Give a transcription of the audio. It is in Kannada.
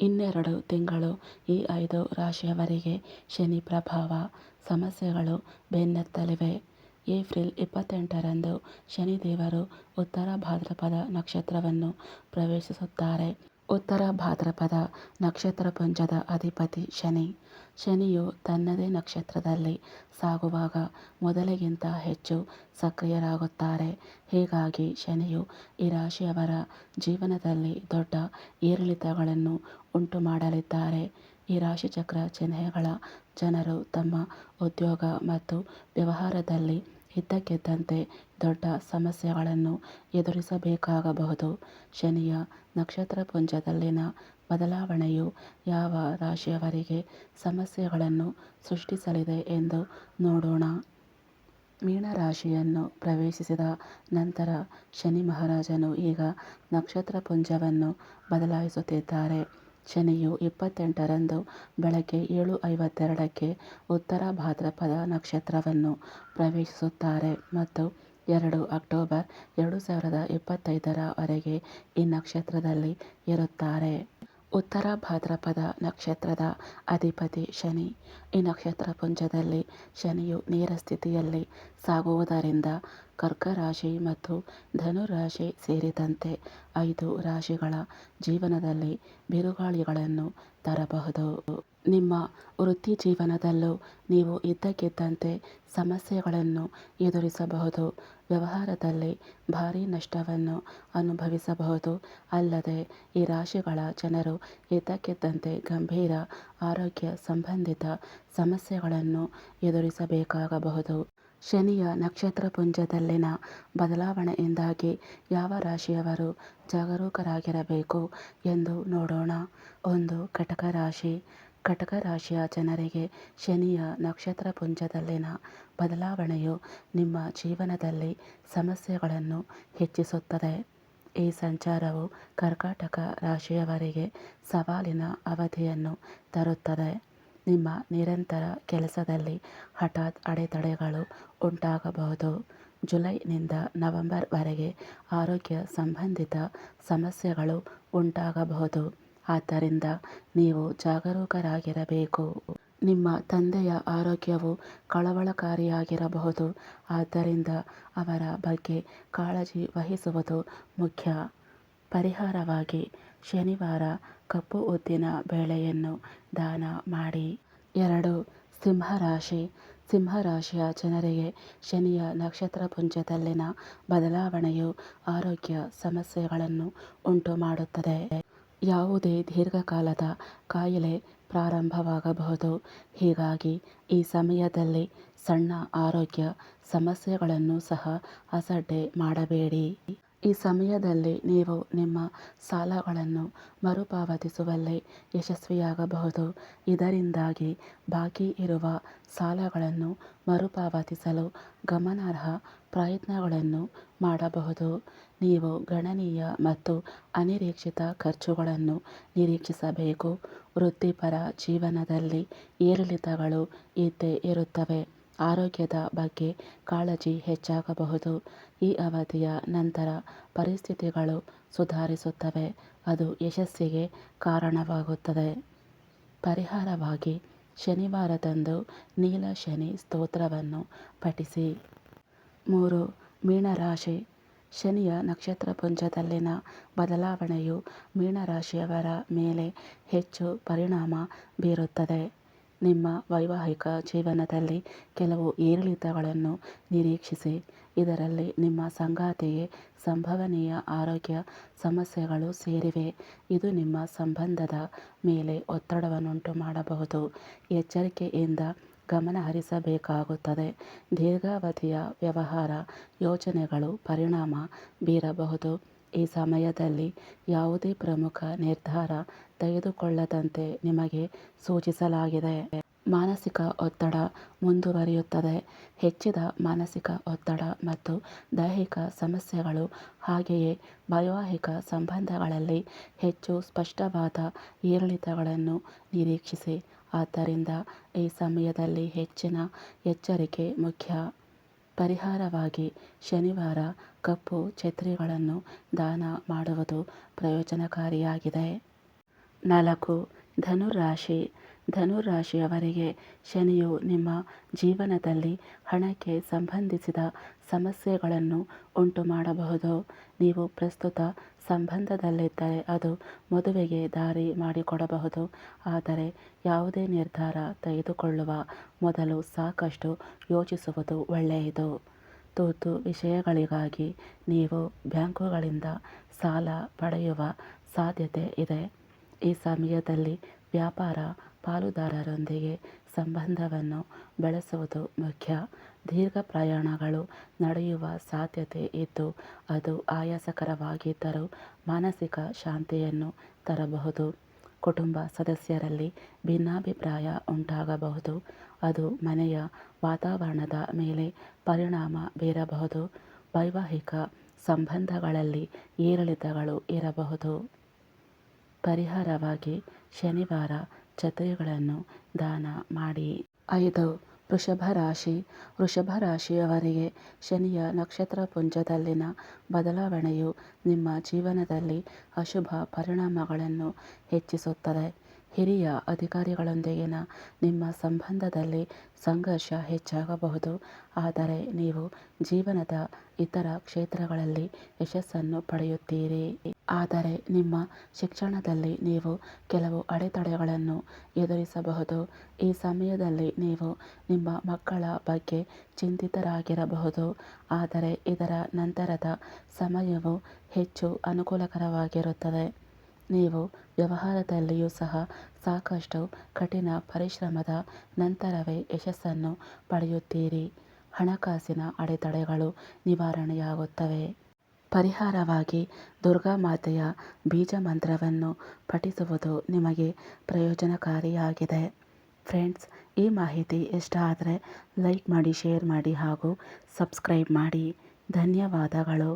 ಇನ್ನೆರಡು ತಿಂಗಳು ಈ ಐದು ರಾಶಿಯವರಿಗೆ ಶನಿ ಪ್ರಭಾವ ಸಮಸ್ಯೆಗಳು ಬೆನ್ನತ್ತಲಿವೆ. ಏಪ್ರಿಲ್ ಇಪ್ಪತ್ತೆಂಟರಂದು ಶನಿದೇವರು ಉತ್ತರ ಭಾದ್ರಪದ ನಕ್ಷತ್ರವನ್ನು ಪ್ರವೇಶಿಸುತ್ತಾರೆ. ಉತ್ತರ ಭಾದ್ರಪದ ನಕ್ಷತ್ರಪುಂಜದ ಅಧಿಪತಿ ಶನಿ. ಶನಿಯು ತನ್ನದೇ ನಕ್ಷತ್ರದಲ್ಲಿ ಸಾಗುವಾಗ ಮೊದಲಿಗಿಂತ ಹೆಚ್ಚು ಸಕ್ರಿಯರಾಗುತ್ತಾರೆ. ಹೀಗಾಗಿ ಶನಿಯು ಈ ರಾಶಿಯವರ ಜೀವನದಲ್ಲಿ ದೊಡ್ಡ ಏರಿಳಿತಗಳನ್ನು ಉಂಟು ಮಾಡಲಿದ್ದಾರೆ ಈ ರಾಶಿಚಕ್ರ ಚಿಹ್ನೆಗಳ ಜನರು ತಮ್ಮ ಉದ್ಯೋಗ ಮತ್ತು ವ್ಯವಹಾರದಲ್ಲಿ ಇದ್ದಕ್ಕಿದ್ದಂತೆ ದೊಡ್ಡ ಸಮಸ್ಯೆಗಳನ್ನು ಎದುರಿಸಬೇಕಾಗಬಹುದು. ಶನಿಯ ನಕ್ಷತ್ರಪುಂಜದಲ್ಲಿನ ಬದಲಾವಣೆಯು ಯಾವ ರಾಶಿಯವರಿಗೆ ಸಮಸ್ಯೆಗಳನ್ನು ಸೃಷ್ಟಿಸಲಿದೆ ಎಂದು ನೋಡೋಣ. ಮೀನರಾಶಿಯನ್ನು ಪ್ರವೇಶಿಸಿದ ನಂತರ ಶನಿ ಮಹಾರಾಜನು ಈಗ ನಕ್ಷತ್ರಪುಂಜವನ್ನು ಬದಲಾಯಿಸುತ್ತಿದ್ದಾರೆ. ಶನಿಯು ಇಪ್ಪತ್ತೆಂಟರಂದು ಬೆಳಗ್ಗೆ ಏಳು ಐವತ್ತೆರಡಕ್ಕೆ ಉತ್ತರ ಭಾದ್ರಪದ ನಕ್ಷತ್ರವನ್ನು ಪ್ರವೇಶಿಸುತ್ತಾರೆ ಮತ್ತು ಎರಡು ಅಕ್ಟೋಬರ್ ಎರಡು ಸಾವಿರದ ಇಪ್ಪತ್ತೈದರವರೆಗೆ ಈ ನಕ್ಷತ್ರದಲ್ಲಿ ಇರುತ್ತಾರೆ. ಉತ್ತರ ಭಾದ್ರಪದ ನಕ್ಷತ್ರದ ಅಧಿಪತಿ ಶನಿ. ಈ ನಕ್ಷತ್ರ ಪುಂಜದಲ್ಲಿ ಶನಿಯು ನೇರ ಸ್ಥಿತಿಯಲ್ಲಿ ಸಾಗುವುದರಿಂದ ಕರ್ಕ ರಾಶಿ ಮತ್ತು ಧನು ರಾಶಿ ಸೇರಿದಂತೆ ಐದು ರಾಶಿಗಳ ಜೀವನದಲ್ಲಿ ಬಿರುಗಾಳಿಗಳನ್ನು ತರಬಹುದು. ನಿಮ್ಮ ವೃತ್ತಿ ಜೀವನದಲ್ಲೂ ನೀವು ಇದ್ದಕ್ಕಿದ್ದಂತೆ ಸಮಸ್ಯೆಗಳನ್ನು ಎದುರಿಸಬಹುದು. ವ್ಯವಹಾರದಲ್ಲಿ ಭಾರೀ ನಷ್ಟವನ್ನು ಅನುಭವಿಸಬಹುದು. ಅಲ್ಲದೆ ಈ ರಾಶಿಗಳ ಜನರು ಇದ್ದಕ್ಕಿದ್ದಂತೆ ಗಂಭೀರ ಆರೋಗ್ಯ ಸಂಬಂಧಿತ ಸಮಸ್ಯೆಗಳನ್ನು ಎದುರಿಸಬೇಕಾಗಬಹುದು. ಶನಿಯ ನಕ್ಷತ್ರಪುಂಜದಲ್ಲಿನ ಬದಲಾವಣೆಯಿಂದಾಗಿ ಯಾವ ರಾಶಿಯವರು ಜಾಗರೂಕರಾಗಿರಬೇಕು ಎಂದು ನೋಡೋಣ. ಒಂದು, ಕಟಕ ರಾಶಿ. ಕಟಕ ರಾಶಿಯ ಜನರಿಗೆ ಶನಿಯ ನಕ್ಷತ್ರಪುಂಜದಲ್ಲಿನ ಬದಲಾವಣೆಯು ನಿಮ್ಮ ಜೀವನದಲ್ಲಿ ಸಮಸ್ಯೆಗಳನ್ನು ಹೆಚ್ಚಿಸುತ್ತದೆ. ಈ ಸಂಚಾರವು ಕರ್ಕಾಟಕ ರಾಶಿಯವರಿಗೆ ಸವಾಲಿನ ಅವಧಿಯನ್ನು ತರುತ್ತದೆ. ನಿಮ್ಮ ನಿರಂತರ ಕೆಲಸದಲ್ಲಿ ಹಠಾತ್ ಅಡೆತಡೆಗಳು ಉಂಟಾಗಬಹುದು. ಜುಲೈನಿಂದ ನವೆಂಬರ್ವರೆಗೆ ಆರೋಗ್ಯ ಸಂಬಂಧಿತ ಸಮಸ್ಯೆಗಳು ಉಂಟಾಗಬಹುದು. ಆದ್ದರಿಂದ ನೀವು ಜಾಗರೂಕರಾಗಿರಬೇಕು. ನಿಮ್ಮ ತಂದೆಯ ಆರೋಗ್ಯವು ಕಳವಳಕಾರಿಯಾಗಿರಬಹುದು. ಆದ್ದರಿಂದ ಅವರ ಬಗ್ಗೆ ಕಾಳಜಿ ವಹಿಸುವುದು ಮುಖ್ಯ. ಪರಿಹಾರವಾಗಿ ಶನಿವಾರ ಕಪ್ಪು ಉದ್ದಿನ ಬೇಳೆಯನ್ನು ದಾನ ಮಾಡಿ. ಎರಡು, ಸಿಂಹರಾಶಿ. ಸಿಂಹರಾಶಿಯ ಜನರಿಗೆ ಶನಿಯ ನಕ್ಷತ್ರಪುಂಜದಲ್ಲಿನ ಬದಲಾವಣೆಯು ಆರೋಗ್ಯ ಸಮಸ್ಯೆಗಳನ್ನು ಉಂಟು ಮಾಡುತ್ತದೆ. ಯಾವುದೇ ದೀರ್ಘಕಾಲದ ಕಾಯಿಲೆ ಪ್ರಾರಂಭವಾಗಬಹುದು. ಹೀಗಾಗಿ ಈ ಸಮಯದಲ್ಲಿ ಸಣ್ಣ ಆರೋಗ್ಯ ಸಮಸ್ಯೆಗಳನ್ನು ಸಹ ಅಸಡ್ಡೆ ಮಾಡಬೇಡಿ. ಈ ಸಮಯದಲ್ಲಿ ನೀವು ನಿಮ್ಮ ಸಾಲಗಳನ್ನು ಮರುಪಾವತಿಸುವಲ್ಲಿ ಯಶಸ್ವಿಯಾಗಬಹುದು. ಇದರಿಂದಾಗಿ ಬಾಕಿ ಇರುವ ಸಾಲಗಳನ್ನು ಮರುಪಾವತಿಸಲು ಗಮನಾರ್ಹ ಪ್ರಯತ್ನಗಳನ್ನು ಮಾಡಬಹುದು. ನೀವು ಗಣನೀಯ ಮತ್ತು ಅನಿರೀಕ್ಷಿತ ಖರ್ಚುಗಳನ್ನು ನಿರೀಕ್ಷಿಸಬೇಕು. ವೃತ್ತಿಪರ ಜೀವನದಲ್ಲಿ ಏರಿಳಿತಗಳು ಇದ್ದೇ ಇರುತ್ತವೆ. ಆರೋಗ್ಯದ ಬಗ್ಗೆ ಕಾಳಜಿ ಹೆಚ್ಚಾಗಬಹುದು. ಈ ಅವಧಿಯ ನಂತರ ಪರಿಸ್ಥಿತಿಗಳು ಸುಧಾರಿಸುತ್ತವೆ. ಅದು ಯಶಸ್ಸಿಗೆ ಕಾರಣವಾಗುತ್ತದೆ. ಪರಿಹಾರವಾಗಿ ಶನಿವಾರದಂದು ನೀಲ ಶನಿ ಸ್ತೋತ್ರವನ್ನು ಪಠಿಸಿ. ಮೂರು, ಮೀನರಾಶಿ. ಶನಿಯ ನಕ್ಷತ್ರಪುಂಜದಲ್ಲಿನ ಬದಲಾವಣೆಯು ಮೀನರಾಶಿಯವರ ಮೇಲೆ ಹೆಚ್ಚು ಪರಿಣಾಮ ಬೀರುತ್ತದೆ. ನಿಮ್ಮ ವೈವಾಹಿಕ ಜೀವನದಲ್ಲಿ ಕೆಲವು ಏರಿಳಿತಗಳನ್ನು ನಿರೀಕ್ಷಿಸಿ. ಇದರಲ್ಲಿ ನಿಮ್ಮ ಸಂಗಾತಿಗೆ ಸಂಭವನೀಯ ಆರೋಗ್ಯ ಸಮಸ್ಯೆಗಳು ಸೇರಿವೆ. ಇದು ನಿಮ್ಮ ಸಂಬಂಧದ ಮೇಲೆ ಒತ್ತಡವನ್ನುಂಟು ಮಾಡಬಹುದು. ಎಚ್ಚರಿಕೆಯಿಂದ ಗಮನಹರಿಸಬೇಕಾಗುತ್ತದೆ ದೀರ್ಘಾವಧಿಯ ವ್ಯವಹಾರ ಯೋಜನೆಗಳು ಪರಿಣಾಮ ಬೀರಬಹುದು. ಈ ಸಮಯದಲ್ಲಿ ಯಾವುದೇ ಪ್ರಮುಖ ನಿರ್ಧಾರ ತೆಗೆದುಕೊಳ್ಳದಂತೆ ನಿಮಗೆ ಸೂಚಿಸಲಾಗಿದೆ. ಮಾನಸಿಕ ಒತ್ತಡ ಮುಂದುವರಿಯುತ್ತದೆ. ಹೆಚ್ಚಿದ ಮಾನಸಿಕ ಒತ್ತಡ ಮತ್ತು ದೈಹಿಕ ಸಮಸ್ಯೆಗಳು ಹಾಗೆಯೇ ವೈವಾಹಿಕ ಸಂಬಂಧಗಳಲ್ಲಿ ಹೆಚ್ಚು ಸ್ಪಷ್ಟವಾದ ಏರಿಳಿತಗಳನ್ನು ನಿರೀಕ್ಷಿಸಿ. ಆದ್ದರಿಂದ ಈ ಸಮಯದಲ್ಲಿ ಹೆಚ್ಚಿನ ಎಚ್ಚರಿಕೆ ಮುಖ್ಯ. ಪರಿಹಾರವಾಗಿ ಶನಿವಾರ ಕಪ್ಪು ಛತ್ರಿಗಳನ್ನು ದಾನ ಮಾಡುವುದು ಪ್ರಯೋಜನಕಾರಿಯಾಗಿದೆ. ನಾಲ್ಕು ಧನುರಾಶಿ ಧನುರಾಶಿಯವರಿಗೆ ಶನಿಯು ನಿಮ್ಮ ಜೀವನದಲ್ಲಿ ಹಣಕ್ಕೆ ಸಂಬಂಧಿಸಿದ ಸಮಸ್ಯೆಗಳನ್ನು ಉಂಟು ಮಾಡಬಹುದು. ನೀವು ಪ್ರಸ್ತುತ ಸಂಬಂಧದಲ್ಲಿದ್ದರೆ ಅದು ಮದುವೆಗೆ ದಾರಿ ಮಾಡಿಕೊಡಬಹುದು. ಆದರೆ ಯಾವುದೇ ನಿರ್ಧಾರ ತೆಗೆದುಕೊಳ್ಳುವ ಮೊದಲು ಸಾಕಷ್ಟು ಯೋಚಿಸುವುದು ಒಳ್ಳೆಯದು. ತುರ್ತು ವಿಷಯಗಳಿಗಾಗಿ ನೀವು ಬ್ಯಾಂಕುಗಳಿಂದ ಸಾಲ ಪಡೆಯುವ ಸಾಧ್ಯತೆ ಇದೆ. ಈ ಸಮಯದಲ್ಲಿ ವ್ಯಾಪಾರ ಪಾಲುದಾರರೊಂದಿಗೆ ಸಂಬಂಧವನ್ನು ಬೆಳೆಸುವುದು ಮುಖ್ಯ. ದೀರ್ಘ ಪ್ರಯಾಣಗಳು ನಡೆಯುವ ಸಾಧ್ಯತೆ ಇದ್ದು, ಅದು ಆಯಾಸಕರವಾಗಿದ್ದರೂ ಮಾನಸಿಕ ಶಾಂತಿಯನ್ನು ತರಬಹುದು. ಕುಟುಂಬ ಸದಸ್ಯರಲ್ಲಿ ಭಿನ್ನಾಭಿಪ್ರಾಯ ಉಂಟಾಗಬಹುದು. ಅದು ಮನೆಯ ವಾತಾವರಣದ ಮೇಲೆ ಪರಿಣಾಮ ಬೀರಬಹುದು. ವೈವಾಹಿಕ ಸಂಬಂಧಗಳಲ್ಲಿ ಏರಿಳಿತಗಳು ಇರಬಹುದು. ಪರಿಹಾರವಾಗಿ ಶನಿವಾರ ಛತ್ರಿಗಳನ್ನು ದಾನ ಮಾಡಿ. ಐದು, ವೃಷಭ ರಾಶಿ. ವೃಷಭ ರಾಶಿಯವರಿಗೆ ಶನಿಯ ನಕ್ಷತ್ರ ಪುಂಜದಲ್ಲಿನ ಬದಲಾವಣೆಯು ನಿಮ್ಮ ಜೀವನದಲ್ಲಿ ಅಶುಭ ಪರಿಣಾಮಗಳನ್ನು ಹೆಚ್ಚಿಸುತ್ತದೆ. ಹಿರಿಯ ಅಧಿಕಾರಿಗಳೊಂದಿಗಿನ ನಿಮ್ಮ ಸಂಬಂಧದಲ್ಲಿ ಸಂಘರ್ಷ ಹೆಚ್ಚಾಗಬಹುದು. ಆದರೆ ನೀವು ಜೀವನದ ಇತರ ಕ್ಷೇತ್ರಗಳಲ್ಲಿ ಯಶಸ್ಸನ್ನು ಪಡೆಯುತ್ತೀರಿ. ಆದರೆ ನಿಮ್ಮ ಶಿಕ್ಷಣದಲ್ಲಿ ನೀವು ಕೆಲವು ಅಡೆತಡೆಗಳನ್ನು ಎದುರಿಸಬಹುದು. ಈ ಸಮಯದಲ್ಲಿ ನೀವು ನಿಮ್ಮ ಮಕ್ಕಳ ಬಗ್ಗೆ ಚಿಂತಿತರಾಗಿರಬಹುದು. ಆದರೆ ಇದರ ನಂತರದ ಸಮಯವು ಹೆಚ್ಚು ಅನುಕೂಲಕರವಾಗಿರುತ್ತದೆ. ನೀವು ವ್ಯವಹಾರದಲ್ಲಿಯೂ ಸಹ ಸಾಕಷ್ಟು ಕಠಿಣ ಪರಿಶ್ರಮದ ನಂತರವೇ ಯಶಸ್ಸನ್ನು ಪಡೆಯುತ್ತೀರಿ. ಹಣಕಾಸಿನ ಅಡೆತಡೆಗಳು ನಿವಾರಣೆಯಾಗುತ್ತವೆ. ಪರಿಹಾರವಾಗಿ ದುರ್ಗಾ ಮಾತೆಯ ಬೀಜ ಮಂತ್ರವನ್ನು ಪಠಿಸುವುದು ನಿಮಗೆ ಪ್ರಯೋಜನಕಾರಿಯಾಗಿದೆ. ಫ್ರೆಂಡ್ಸ್, ಈ ಮಾಹಿತಿ ಇಷ್ಟ ಆದರೆ ಲೈಕ್ ಮಾಡಿ, ಶೇರ್ ಮಾಡಿ ಹಾಗೂ ಸಬ್ಸ್ಕ್ರೈಬ್ ಮಾಡಿ. ಧನ್ಯವಾದಗಳು.